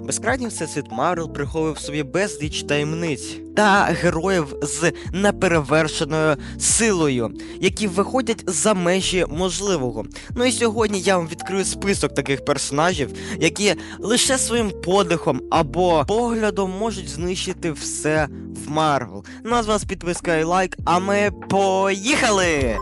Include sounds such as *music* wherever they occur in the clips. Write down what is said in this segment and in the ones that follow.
Безкрайній всесвіт Марвел приховує в собі безліч таємниць та героїв з неперевершеною силою, які виходять за межі можливого. Ну і сьогодні я вам відкрию список таких персонажів, які лише своїм подихом або поглядом можуть знищити все в Марвел. Ну а з підписка і лайк, а ми поїхали!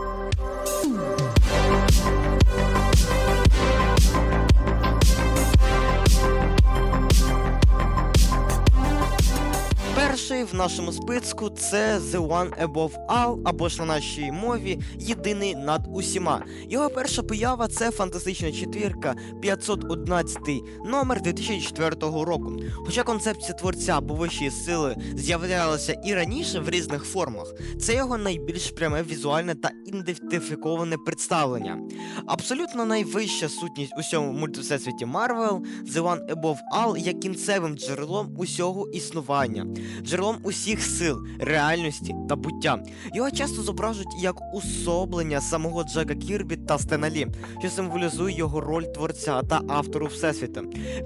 В нашому списку це The One Above All, або ж на нашій мові єдиний над усіма. Його перша поява це фантастична четвірка 511 номер 2004 року. Хоча концепція творця або вищої сили з'являлася і раніше в різних формах, це його найбільш пряме візуальне та ідентифіковане представлення. Абсолютно найвища сутність у всьому мультивсесвіті Марвел The One Above All є кінцевим джерелом усього існування, джерелом усіх сил, реальності та буття. Його часто зображують як усоблення самого Джека Кірбі та Стена Лі, що символізує його роль творця та автору Всесвіту.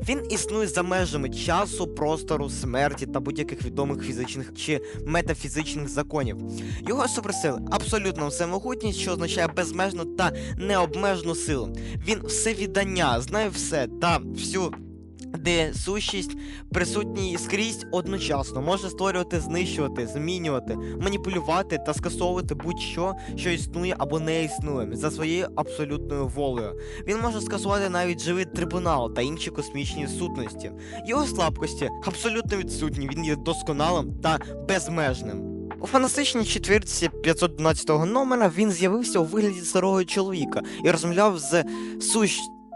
Він існує за межами часу, простору, смерті та будь-яких відомих фізичних чи метафізичних законів. Його суперсили абсолютно всемогутність, що означає безмежну та необмежену силу. Він всевідання, знає все та всю. Де сущість присутній скрізь одночасно може створювати, знищувати, змінювати, маніпулювати та скасовувати будь-що, що існує або не існує за своєю абсолютною волею. Він може скасувати навіть живий трибунал та інші космічні сутності. Його слабкості абсолютно відсутні. Він є досконалим та безмежним. У фантастичній четвірці 512 номера він з'явився у вигляді старого чоловіка і розмовляв з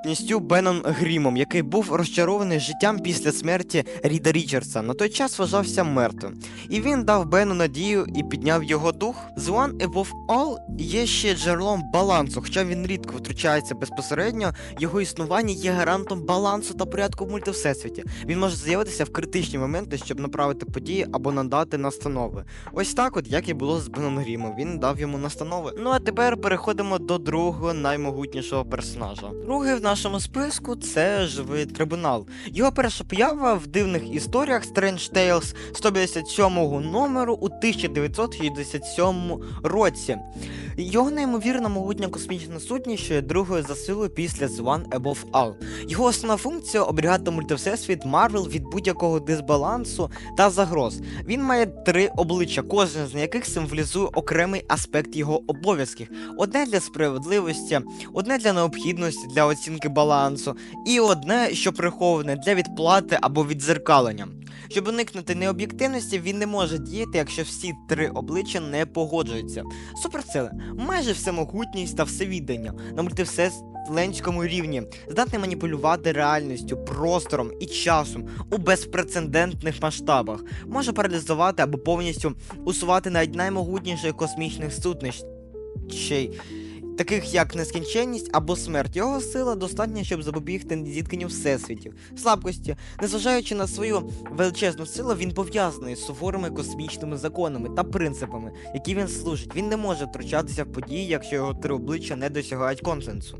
сущністю Беном Грімом, який був розчарований життям після смерті Ріда Річардса. На той час вважався мертвим. І він дав Бену надію і підняв його дух. The One Above All є ще джерелом балансу, хоча він рідко втручається безпосередньо, його існування є гарантом балансу та порядку в мультивсесвіті. Він може з'явитися в критичні моменти, щоб направити події або надати настанови. Ось так, от як і було з Беном Грімом, він дав йому настанови. Ну а тепер переходимо до другого наймогутнішого персонажа. Другий в нашому списку це живий трибунал. Його перша поява в дивних історіях Strange Tales 157 номеру у 1967 році. Його неймовірна могутня космічна сутність, що є другою за силою після The One Above All. Його основна функція оберігати мультивсесвіт Марвел від будь-якого дисбалансу та загроз. Він має три обличчя, кожен з яких символізує окремий аспект його обов'язків: одне для справедливості, одне для необхідності для оцінки балансу, і одне, що приховане для відплати або відзеркалення. Щоб уникнути необ'єктивності, він не може діяти, якщо всі три обличчя не погоджуються. Суперсили, майже всемогутність та всевідання на мультивселенському рівні, здатний маніпулювати реальністю, простором і часом у безпрецедентних масштабах, може паралізувати або повністю усувати навіть наймогутніших космічних сутностей. Таких як нескінченність або смерть, його сила достатня, щоб запобігти зіткненню всесвітів, слабкості. Незважаючи на свою величезну силу, він пов'язаний з суворими космічними законами та принципами, які він служить. Він не може втручатися в події, якщо його три обличчя не досягають консенсу.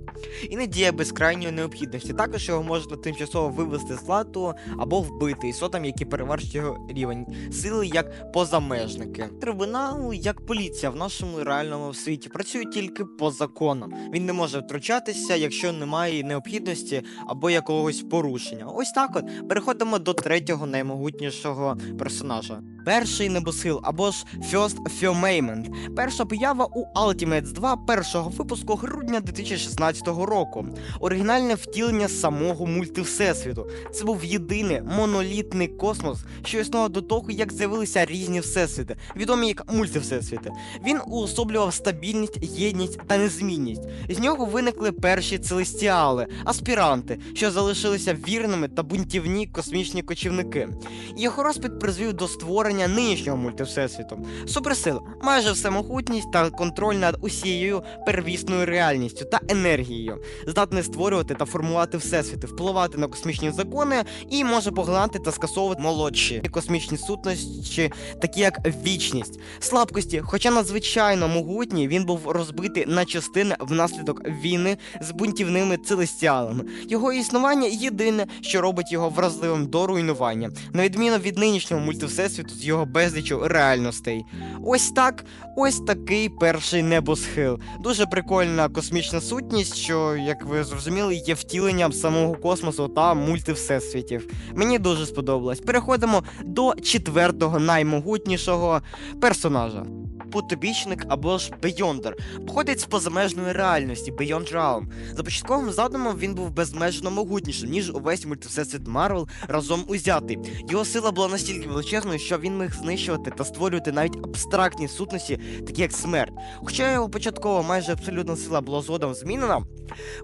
І не діє без крайньої необхідності. Також його можна тимчасово вивести з ладу або вбити ісотам, які перевершують його рівень сили як позамежники. Трибунал, як поліція в нашому реальному світі, працює тільки по законам. Він не може втручатися, якщо немає необхідності або якогось порушення. Ось так от переходимо до третього наймогутнішого персонажа. Перший небосхил або ж First Firmament. Перша поява у Ultimates 2 першого випуску грудня 2016 року. Оригінальне втілення самого мультивсесвіту. Це був єдиний монолітний космос, що існував до того, як з'явилися різні всесвіти, відомі як мультивсесвіти. Він уособлював стабільність, єдність та незмінність. З нього виникли перші целестіали, аспіранти, що залишилися вірними та бунтівні космічні кочівники. Його розпит призвів до створення нинішнього мультивсесвіту. Суперсила, майже всемогутність та контроль над усією первісною реальністю та енергією, здатний створювати та формувати всесвіти, впливати на космічні закони і може поглинати та скасовувати молодші космічні сутності, такі як вічність, слабкості, хоча надзвичайно могутній, він був розбитий на частини частини внаслідок війни з бунтівними целестіалами. Його існування єдине, що робить його вразливим до руйнування, на відміну від нинішнього мультивсесвіту з його безлічю реальностей. Ось так, ось такий перший небосхил. Дуже прикольна космічна сутність, що, як ви зрозуміли, є втіленням самого космосу та мультивсесвітів. Мені дуже сподобалось. Переходимо до четвертого наймогутнішого персонажа. Потобічник або ж Бейондер походить з позамежної реальності Beyond Realm. За початковим задумом він був безмежно могутнішим, ніж увесь мультивсесвіт Марвел разом узятий. Його сила була настільки величезною, що він міг знищувати та створювати навіть абстрактні сутності, такі як смерть. Хоча його початкова майже абсолютна сила була згодом змінена,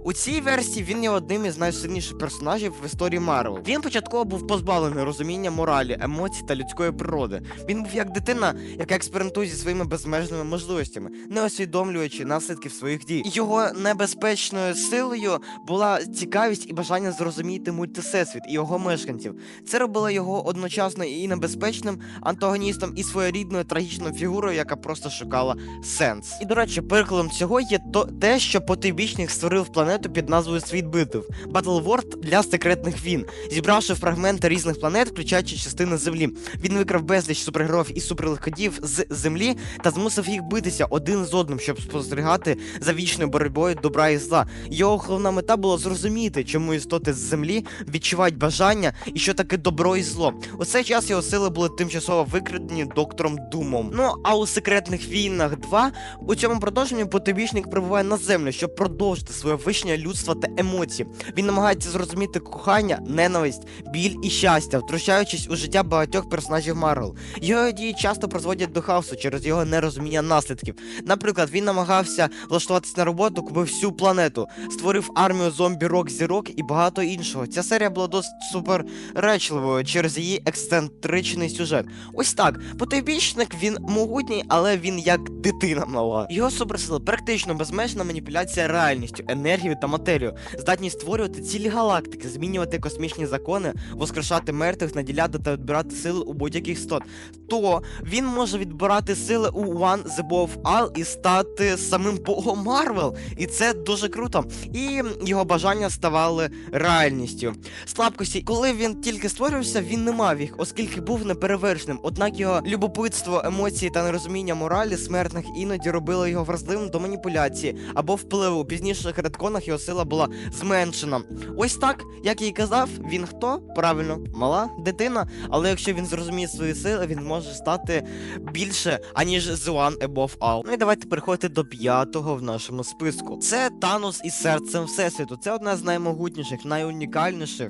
у цій версії він є одним із найсильніших персонажів в історії Марвел. Він початково був позбавлений розуміння моралі, емоцій та людської природи. Він був як дитина, яка експериментує зі своїми безмежними можливостями, не усвідомлюючи наслідків своїх дій. Його небезпечною силою була цікавість і бажання зрозуміти мультисесвіт і його мешканців. Це робило його одночасно і небезпечним антагоністом, і своєрідною трагічною фігурою, яка просто шукала сенс. І до речі, прикладом цього є то те, що потойбічник створив планету під назвою Світ битв Battleworld для секретних війн, зібравши фрагменти різних планет, включаючи частини землі. Він викрав безліч супергероїв і суперлегкодів з землі та змусив їх битися один з одним, щоб спостерігати за вічною боротьбою добра і зла. Його головна мета була зрозуміти, чому істоти з землі відчувають бажання і що таке добро і зло. У цей час його сили були тимчасово викрадені доктором Думом. Ну а у секретних війнах 2 у цьому продовженні потойбічник прибуває на землю, щоб продовжити своє вищення людства та емоції. Він намагається зрозуміти кохання, ненависть, біль і щастя, втручаючись у життя багатьох персонажів Марвел. Його дії часто призводять до хаосу через його нерозуміння наслідків. Наприклад, він намагався влаштуватись на роботу, купив всю планету, створив армію зомбі рок зірок і багато іншого. Ця серія була досить суперречливою через її ексцентричний сюжет. Ось так, потойбічник він могутній, але він як дитина мала. Його суперсила практично безмежна маніпуляція реальністю, енергією та матерією, здатність створювати цілі галактики, змінювати космічні закони, воскрешати мертвих, наділяти та відбирати сили у будь-яких істот. То він може відбирати сили у One Above All і стати самим богом Марвел. І це дуже круто. І його бажання ставали реальністю. Слабкості, коли він тільки створювався, він не мав їх, оскільки був неперевершеним. Однак його любопитство, емоції та нерозуміння моралі смертних іноді робило його вразливим до маніпуляції або впливу. У пізніших редконах його сила була зменшена. Ось так, як я і казав, він хто? Правильно, мала дитина. Але якщо він зрозуміє свої сили, він може стати більше, аніж The One Above All. Ну і давайте переходити до п'ятого в нашому списку. Це Танос із серцем Всесвіту. Це одна з наймогутніших, найунікальніших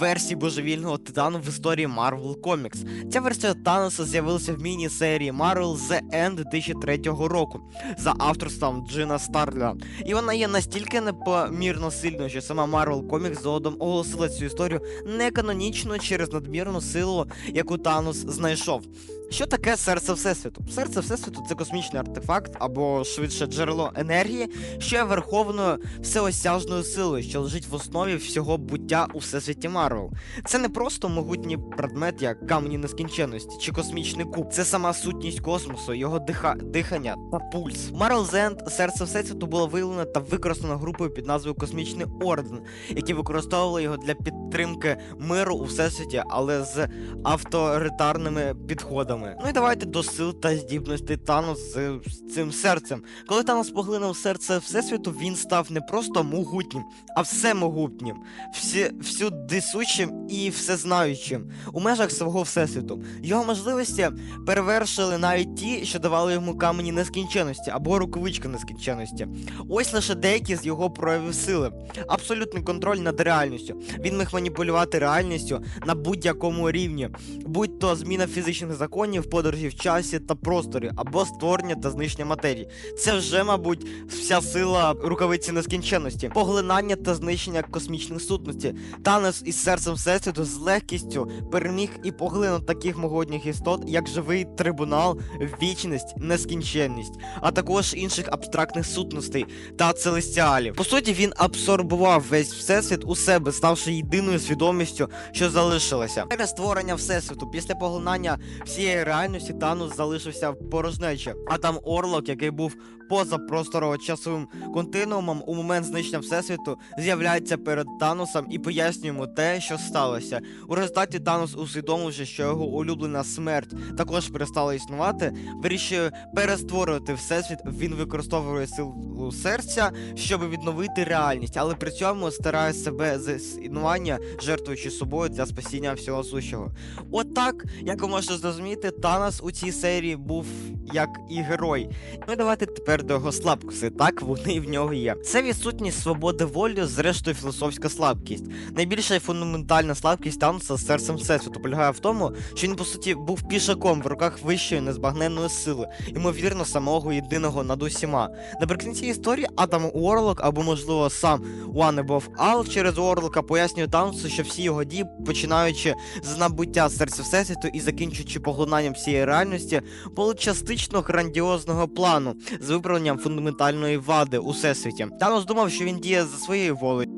версій божевільного титану в історії Marvel Comics. Ця версія Таноса з'явилася в міні-серії Marvel The End 2003 року за авторством Джина Старля. І вона є настільки непомірно сильною, що сама Marvel Comics згодом оголосила цю історію неканонічною через надмірну силу, яку Танос знайшов. Що таке серце Всесвіту? Серце Всесвіту це космічний артефакт або швидше джерело енергії, що є верховною всеосяжною силою, що лежить в основі всього буття у всесвіті Марвел. Це не просто могутній предмет, як камені нескінченності чи космічний куб. Це сама сутність космосу, його диха... дихання та пульс. Marvel Zend серце Всесвіту було виявлено та використано групою під назвою Космічний Орден, які використовували його для підтримки миру у всесвіті, але з авторитарними підходами. Ну і давайте до сил та здібностей Танос з, з цим серцем. Коли Танос поглинув серце Всесвіту, він став не просто могутнім, а всемогутнім, всі, всюдисучим і всезнаючим у межах свого всесвіту. Його можливості перевершили навіть ті, що давали йому камені нескінченності або рукавички нескінченності. Ось лише деякі з його проявів сили. Абсолютний контроль над реальністю. Він міг маніпулювати реальністю на будь-якому рівні, будь то зміна фізичних законів, подорожі в часі та просторі, або створення та знищення матерії. Це вже, мабуть, вся сила рукавиці нескінченності, поглинання та знищення космічних сутностей. Танос із серцем всесвіту з легкістю переміг і поглинув таких могутніх істот, як живий трибунал, вічність, нескінченність, а також інших абстрактних сутностей та целестіалів. По суті, він абсорбував весь всесвіт у себе, ставши єдиною свідомістю, що залишилася. Після створення всесвіту, після поглинання всієї реальності, Танос залишився порожнеча. А там Орлок, який був поза просторово-часовим континуумом у момент знищення всесвіту, з'являється перед Таносом і пояснює йому те, що сталося. У результаті Танос, усвідомивши, що його улюблена смерть також перестала існувати, вирішує перестворювати всесвіт. Він використовує силу серця, щоб відновити реальність, але при цьому старає себе з існування, жертвуючи собою для спасіння всього сущого. Отак, як ви можете зрозуміти, Танос у цій серії був як і герой. Ну давайте тепер до його слабкості. Так, вони в нього є. Це відсутність свободи волі, зрештою філософська слабкість. Найбільша фундаментальна слабкість Таноса з серцем всесвіту полягає в тому, що він по суті був пішаком в руках вищої незбагненної сили, ймовірно, самого єдиного над усіма. Наприкінці історії Адам Уорлок, або можливо сам Above All через Уорлока пояснює Таносу, що всі його дії, починаючи з набуття серця всесвіту і закінчуючи поглинанням всієї реальності, були частично грандіозного плану з виправленням фундаментальної вади у всесвіті. Танос думав, що він діє за своєю волею.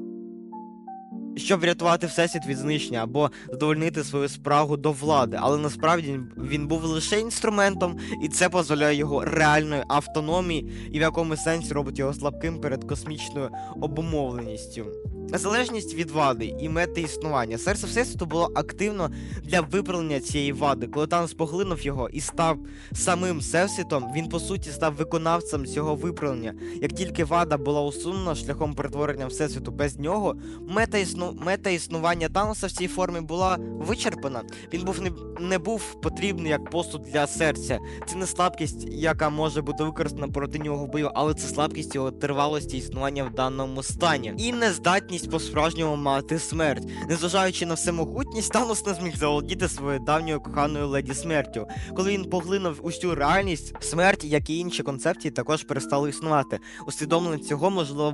Щоб врятувати всесвіт від знищення або задовольнити свою спрагу до влади, але насправді він був лише інструментом, і це дозволяє його реальної автономії і в якомусь сенсі робить його слабким перед космічною обумовленістю. Незалежність від вади і мети існування. Серце Всесвіту було активно для виправлення цієї вади. Коли Танос поглинув його і став самим Всесвітом, він по суті став виконавцем цього виправлення. Як тільки вада була усунена шляхом перетворення Всесвіту без нього, мета, існу... мета існування Таноса в цій формі була вичерпана. Він був не... не був потрібний як посуд для серця. Це не слабкість, яка може бути використана проти нього бою, але це слабкість його тривалості існування в даному стані. І нездатність по-справжньому мати смерть. Незважаючи на всемогутність, Танос не зміг заволодіти своєю давньою коханою леді смертю. Коли він поглинув усю реальність, смерть, як і інші концепції, також перестали існувати. Усвідомлення цього можливо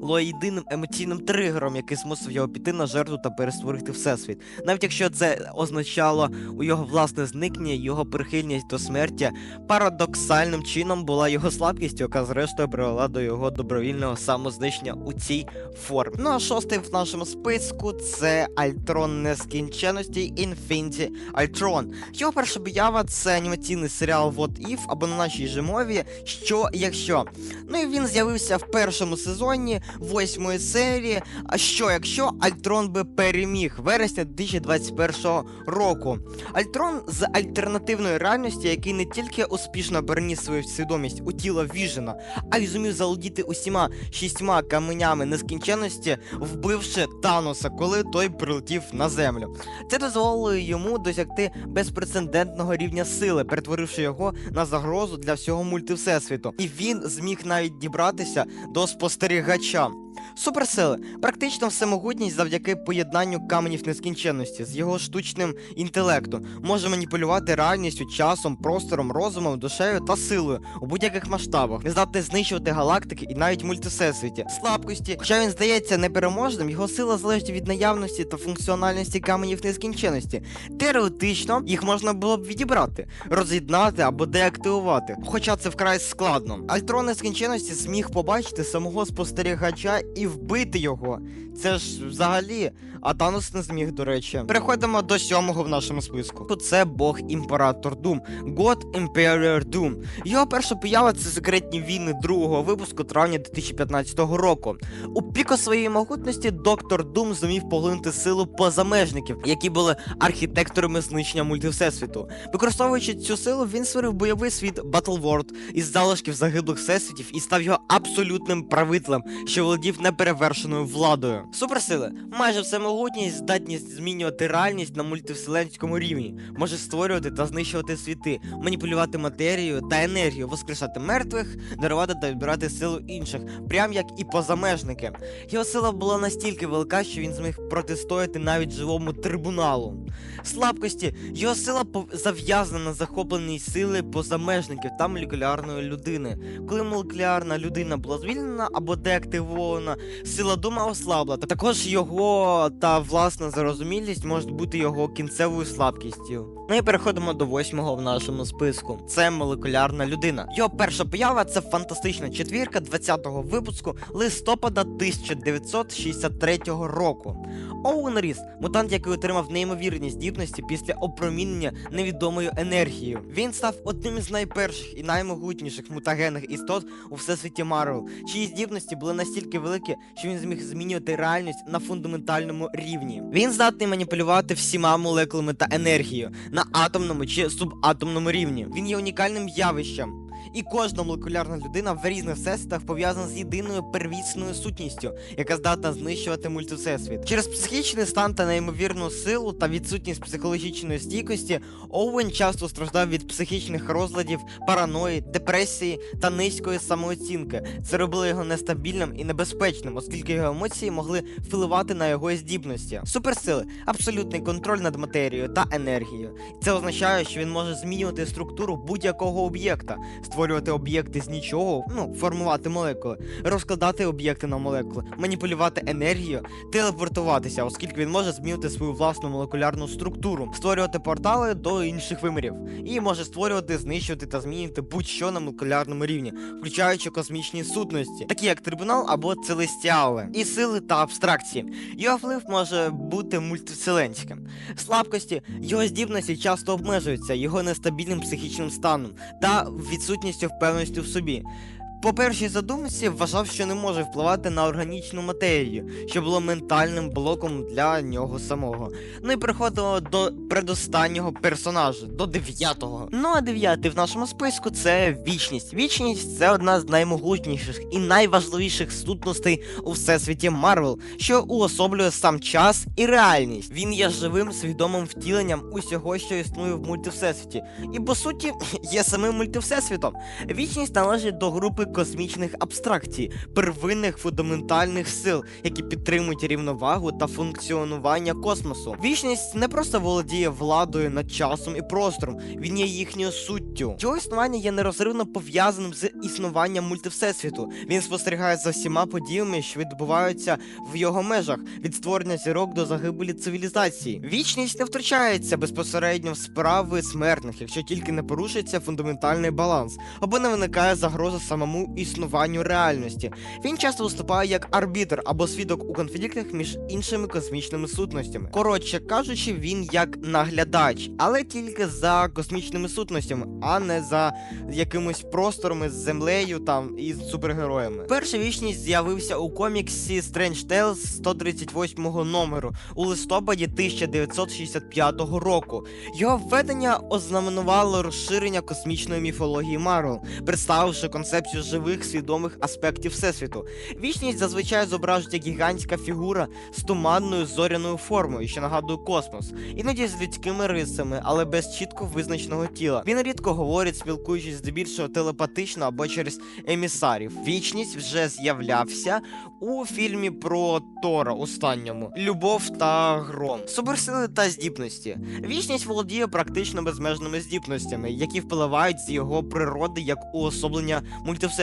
було єдиним емоційним тригером, який змусив його піти на жертву та перестворити всесвіт. Навіть якщо це означало у його власне зникнення, його прихильність до смерті парадоксальним чином була його слабкістю, яка зрештою привела до його добровільного самознищення у цій формі. Ну а шостий в нашому списку це Альтрон нескінченності Infinity Ultron. Його перша об'ява це анімаційний серіал What If або на нашій же мові Що якщо. Ну і він з'явився в першому сезоні восьмої серії. А що якщо Альтрон би переміг вересня 2021 року? Альтрон з альтернативної реальності, який не тільки успішно переніс свою свідомість у тіло Віжена, а й зумів залудіти усіма шістьма каменями нескінченності, вбивши Таноса, коли той прилетів на землю. Це дозволило йому досягти безпрецедентного рівня сили, перетворивши його на загрозу для всього мультивсесвіту. І він зміг навіть дібратися до спостерігача. Суперсили практично всемогутність завдяки поєднанню каменів нескінченності з його штучним інтелектом може маніпулювати реальністю, часом, простором, розумом, душею та силою у будь-яких масштабах, не здатний знищувати галактики і навіть мультисесвіті. Слабкості, хоча він здається непереможним, його сила залежить від наявності та функціональності каменів нескінченності. Теоретично їх можна було б відібрати, роз'єднати або деактивувати, хоча це вкрай складно. Альтрон нескінченності зміг побачити самого спостерігача і вбити його. Це ж взагалі, а Танос не зміг, до речі. Переходимо до сьомого в нашому списку. Це Бог Імператор Дум, God Emperor Doom. Його перша поява це секретні війни другого випуску травня 2015 року. У піку своєї могутності доктор Дум зумів поглинути силу позамежників, які були архітекторами знищення мультивсесвіту. Використовуючи цю силу, він створив бойовий світ Battleworld із залишків загиблих всесвітів і став його абсолютним правителем, що володів неперевершеною владою. Суперсили, майже всемогутність, здатність змінювати реальність на мультивселенському рівні, може створювати та знищувати світи, маніпулювати матерією та енергією, воскрешати мертвих, дарувати та відбирати силу інших, прям як і позамежники. Його сила була настільки велика, що він зміг протистояти навіть живому трибуналу. Слабкості його сила зав'язана на захопленій сили позамежників та молекулярної людини. Коли молекулярна людина була звільнена або деактивована, сила дума ослабла. Та Також його та власна зарозумілість можуть бути його кінцевою слабкістю. Ну і переходимо до восьмого в нашому списку. Це молекулярна людина. Його перша поява це фантастична четвірка 20-го випуску листопада 1963 року. Оуен Ріс, мутант, який отримав неймовірні здібності після опромінення невідомою енергією. Він став одним із найперших і наймогутніших мутагенних істот у всесвіті Марвел, чиї здібності були настільки великі, що він зміг змінювати реальність на фундаментальному рівні. Він здатний маніпулювати всіма молекулами та енергією на атомному чи субатомному рівні. Він є унікальним явищем. І кожна молекулярна людина в різних всесвітах пов'язана з єдиною первісною сутністю, яка здатна знищувати мультивсесвіт. Через психічний стан та неймовірну силу та відсутність психологічної стійкості Оуен часто страждав від психічних розладів, параної, депресії та низької самооцінки. Це робило його нестабільним і небезпечним, оскільки його емоції могли впливати на його здібності. Суперсили, абсолютний контроль над матерією та енергією. Це означає, що він може змінювати структуру будь-якого об'єкта, об'єкти з нічого, ну формувати молекули, розкладати об'єкти на молекули, маніпулювати енергією, телепортуватися, оскільки він може змінити свою власну молекулярну структуру, створювати портали до інших вимірів, і може створювати, знищувати та змінювати будь-що на молекулярному рівні, включаючи космічні сутності, такі як трибунал або целестіали, і сили та абстракції. Його вплив може бути мультивселенським. Слабкості його здібності часто обмежуються його нестабільним психічним станом та відсутністю впевненості в собі. По першій задумці вважав, що не може впливати на органічну матерію, що було ментальним блоком для нього самого. Ну і переходимо до предостаннього персонажа, до дев'ятого. Ну а дев'ятий в нашому списку це вічність. Вічність це одна з наймогутніших і найважливіших сутностей у всесвіті Марвел, що уособлює сам час і реальність. Він є живим свідомим втіленням усього, що існує в мультивсесвіті, і по суті *laughs* є самим мультивсесвітом. Вічність належить до групи космічних абстракцій, первинних фундаментальних сил, які підтримують рівновагу та функціонування космосу. Вічність не просто володіє владою над часом і простором, він є їхньою суттю. Його існування є нерозривно пов'язаним з існуванням мультивсесвіту. Він спостерігає за всіма подіями, що відбуваються в його межах, від створення зірок до загибелі цивілізації. Вічність не втручається безпосередньо в справи смертних, якщо тільки не порушується фундаментальний баланс, або не виникає загроза самому існуванню реальності. Він часто виступає як арбітр або свідок у конфліктах між іншими космічними сутностями. Коротше кажучи, він як наглядач, але тільки за космічними сутностями, а не за якимось просторами з землею там і з супергероями. Перша вічність з'явився у коміксі Strange Tales 138 номеру у листопаді 1965 року. Його введення ознаменувало розширення космічної міфології Марвел, представивши концепцію живих свідомих аспектів всесвіту. Вічність зазвичай зображується гігантська фігура з туманною зоряною формою, що нагадує космос, іноді з людськими рисами, але без чітко визначеного тіла. Він рідко говорить, спілкуючись здебільшого телепатично або через емісарів. Вічність вже з'являвся у фільмі про Тора останньому Любов та гром. Суперсили та здібності. Вічність володіє практично безмежними здібностями, які впливають з його природи як уособлення мультивсесвіту.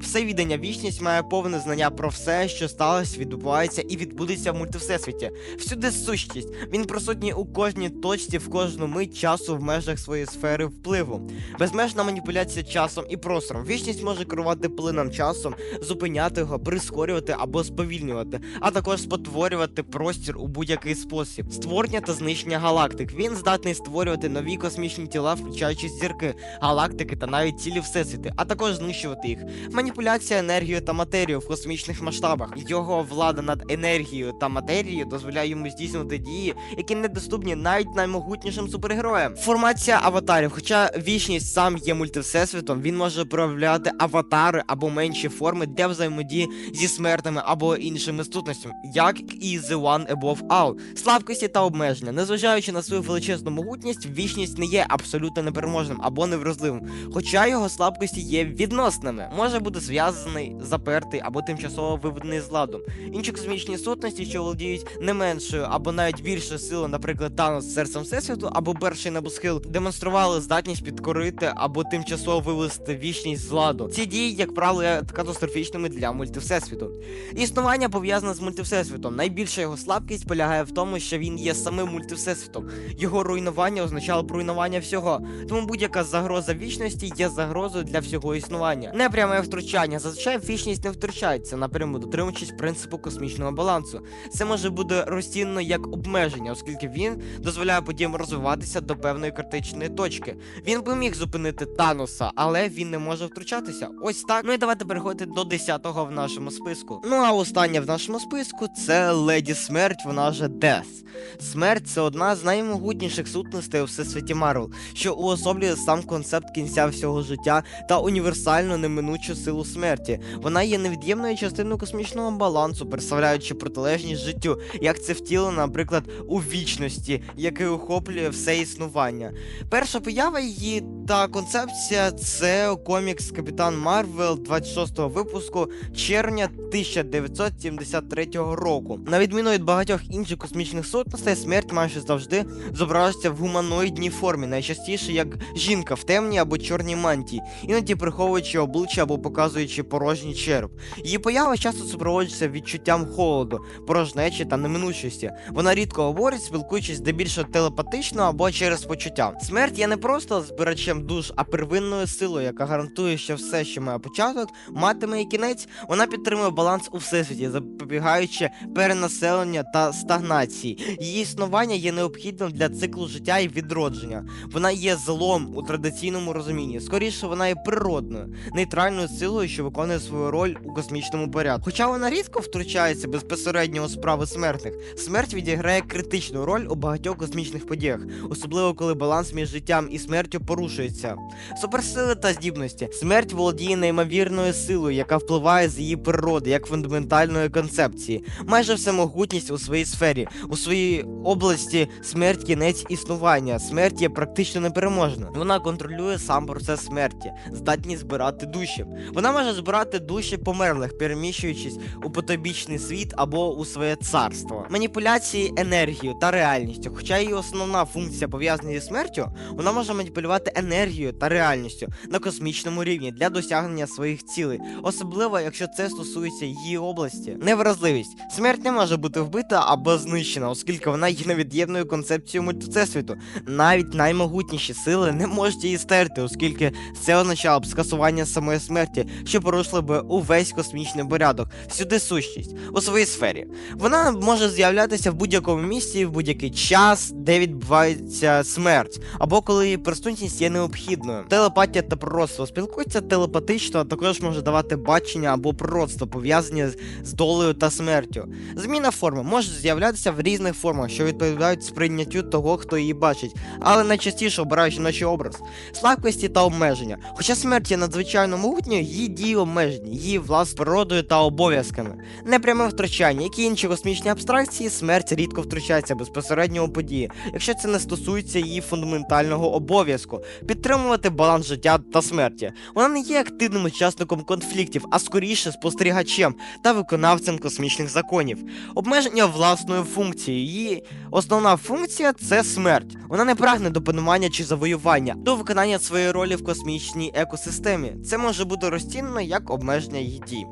Все віддання вічність має повне знання про все, що сталося, відбувається і відбудеться в мультивсесвіті. Всюди сущість. Він присутній у кожній точці в кожну мить часу в межах своєї сфери впливу. Безмежна маніпуляція часом і простором. Вічність може керувати плином часом, зупиняти його, прискорювати або сповільнювати, а також спотворювати простір у будь-який спосіб. Створення та знищення галактик. Він здатний створювати нові космічні тіла, включаючи зірки, галактики та навіть цілі всесвіти, а також знищувати їх. Маніпуляція енергією та матерією в космічних масштабах. Його влада над енергією та матерією дозволяє йому здійснювати дії, які недоступні навіть наймогутнішим супергероям. Формація аватарів, хоча вічність сам є мультивсесвітом, він може проявляти аватари або менші форми для взаємодії зі смертними або іншими сутностями, як і The One Above All. Слабкості та обмеження, незважаючи на свою величезну могутність, вічність не є абсолютно непереможним або невразливим, хоча його слабкості є відносними. Невідоме, може бути зв'язаний, запертий або тимчасово виведений з ладу. Інші космічні сутності, що володіють не меншою або навіть більшою силою, наприклад, Танос з серцем всесвіту або перший небосхил, демонстрували здатність підкорити або тимчасово вивести вічність з ладу. Ці дії, як правило, є катастрофічними для мультивсесвіту. Існування пов'язане з мультивсесвітом. Найбільша його слабкість полягає в тому, що він є самим мультивсесвітом. Його руйнування означало б руйнування всього. Тому будь-яка загроза вічності є загрозою для всього існування. Непряме втручання. Зазвичай вічність не втручається напряму, дотримуючись принципу космічного балансу. Це може бути розцінено як обмеження, оскільки він дозволяє подіям розвиватися до певної критичної точки. Він би міг зупинити Таноса, але він не може втручатися. Ось так. Ну і давайте переходити до 10-го в нашому списку. Ну а остання в нашому списку це Леді Смерть, вона же Death. Смерть це одна з наймогутніших сутностей у всесвіті Марвел, що уособлює сам концепт кінця всього життя та універсальну неминучу силу смерті. Вона є невід'ємною частиною космічного балансу, представляючи протилежність життю, як це втілено, наприклад, у вічності, яке охоплює все існування. Перша поява її та концепція це комікс Капітан Марвел 26-го випуску червня 1973 року. На відміну від багатьох інших космічних сутностей, смерть майже завжди зображується в гуманоїдній формі, найчастіше як жінка в темній або чорній мантії, іноді приховуючи обличчя або показуючи порожній череп. Її поява часто супроводжується відчуттям холоду, порожнечі та неминучості. Вона рідко говорить, спілкуючись здебільшого телепатично або через почуття. Смерть є не просто збирачем душ, а первинною силою, яка гарантує, що все, що має початок, матиме і кінець. Вона підтримує баланс у всесвіті, запобігаючи перенаселення та стагнації. Її існування є необхідним для циклу життя і відродження. Вона є злом у традиційному розумінні. Скоріше, вона є природною, нейтральною силою, що виконує свою роль у космічному порядку. Хоча вона рідко втручається безпосередньо у справи смертних, смерть відіграє критичну роль у багатьох космічних подіях, особливо коли баланс між життям і смертю порушується. Суперсили та здібності. Смерть володіє неймовірною силою, яка впливає з її природи як фундаментальної концепції. Майже всемогутність у своїй сфері, у своїй області смерть кінець існування. Смерть є практично непереможною. Вона контролює сам процес смерті, здатність збирати душі. Вона може збирати душі померлих, переміщуючись у потобічний світ або у своє царство. Маніпуляції енергією та реальністю. Хоча її основна функція пов'язана зі смертю, вона може маніпулювати енергією та реальністю на космічному рівні для досягнення своїх цілей, особливо якщо це стосується її області. Невразливість. Смерть не може бути вбита або знищена, оскільки вона є невід'ємною концепцією мультивсесвіту. Навіть наймогутніші сили не можуть її стерти, оскільки це означало б скасування самої смерті, що порушило би увесь космічний порядок, всюди сущість у своїй сфері. Вона може з'являтися в будь-якому місці в будь-який час, де відбувається смерть, або коли її присутність є необхідною. Телепатія та пророцтво спілкуються телепатично, а також може давати бачення або пророцтво, пов'язані з- долею та смертю. Зміна форми може з'являтися в різних формах, що відповідають сприйняттю того, хто її бачить, але найчастіше обирають жіночий образ, слабкості та обмеження. Хоча смерть є надзвичайно могутньою, її дії обмежені, її власною природою та обов'язками. Непряме втручання, як і інші космічні абстракції, смерть рідко втручається безпосередньо у події, якщо це не стосується її фундаментального обов'язку підтримувати баланс життя та смерті. Вона не є активним учасником конфліктів, а скоріше спостерігачем та виконавцем космічних законів. Обмеження власної функції. Її основна функція це смерть. Вона не прагне до панування чи завоювання, до виконання своєї ролі в космічній екосистемі. Це може бути розцінено як обмеження її дій.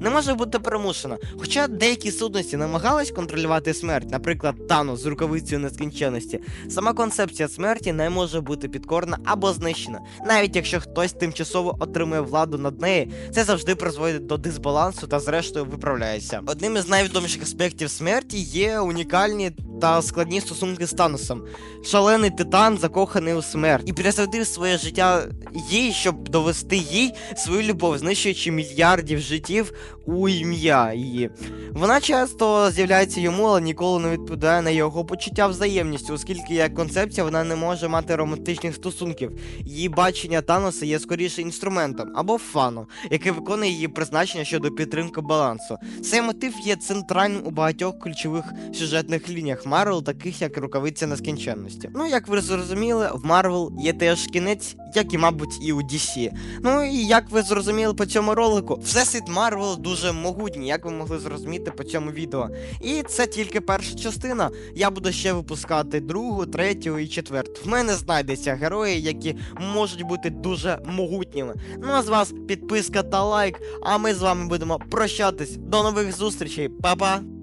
Не може бути примушена. Хоча деякі судності намагались контролювати смерть, наприклад, Тану з рукавицею нескінченності, сама концепція смерті не може бути підкорена або знищена. Навіть якщо хтось тимчасово отримує владу над нею, це завжди призводить до дисбалансу та зрештою виправляється. Одним із найвідоміших аспектів смерті є унікальні та складні стосунки з Таносом. Шалений титан закоханий у смерть і присвятив своє життя їй, щоб довести їй свою любов, знищуючи мільярдів життів у ім'я її. Вона часто з'являється йому, але ніколи не відповідає на його почуття взаємністю, оскільки як концепція вона не може мати романтичних стосунків. Її бачення Таноса є скоріше інструментом або фаном, який виконує її призначення щодо підтримки балансу. Цей мотив є центральним у багатьох ключових сюжетних лініях Марвел, таких як рукавиця нескінченності. Ну, як ви зрозуміли, в Марвел є теж кінець, як і, мабуть, і у DC. Ну і як ви зрозуміли по цьому ролику, всесвіт Марвел дуже могутній, як ви могли зрозуміти по цьому відео. І це тільки перша частина. Я буду ще випускати другу, третю і четверту. В мене знайдеться герої, які можуть бути дуже могутніми. Ну а з вас підписка та лайк. А ми з вами будемо прощатись. До нових зустрічей, Па-па!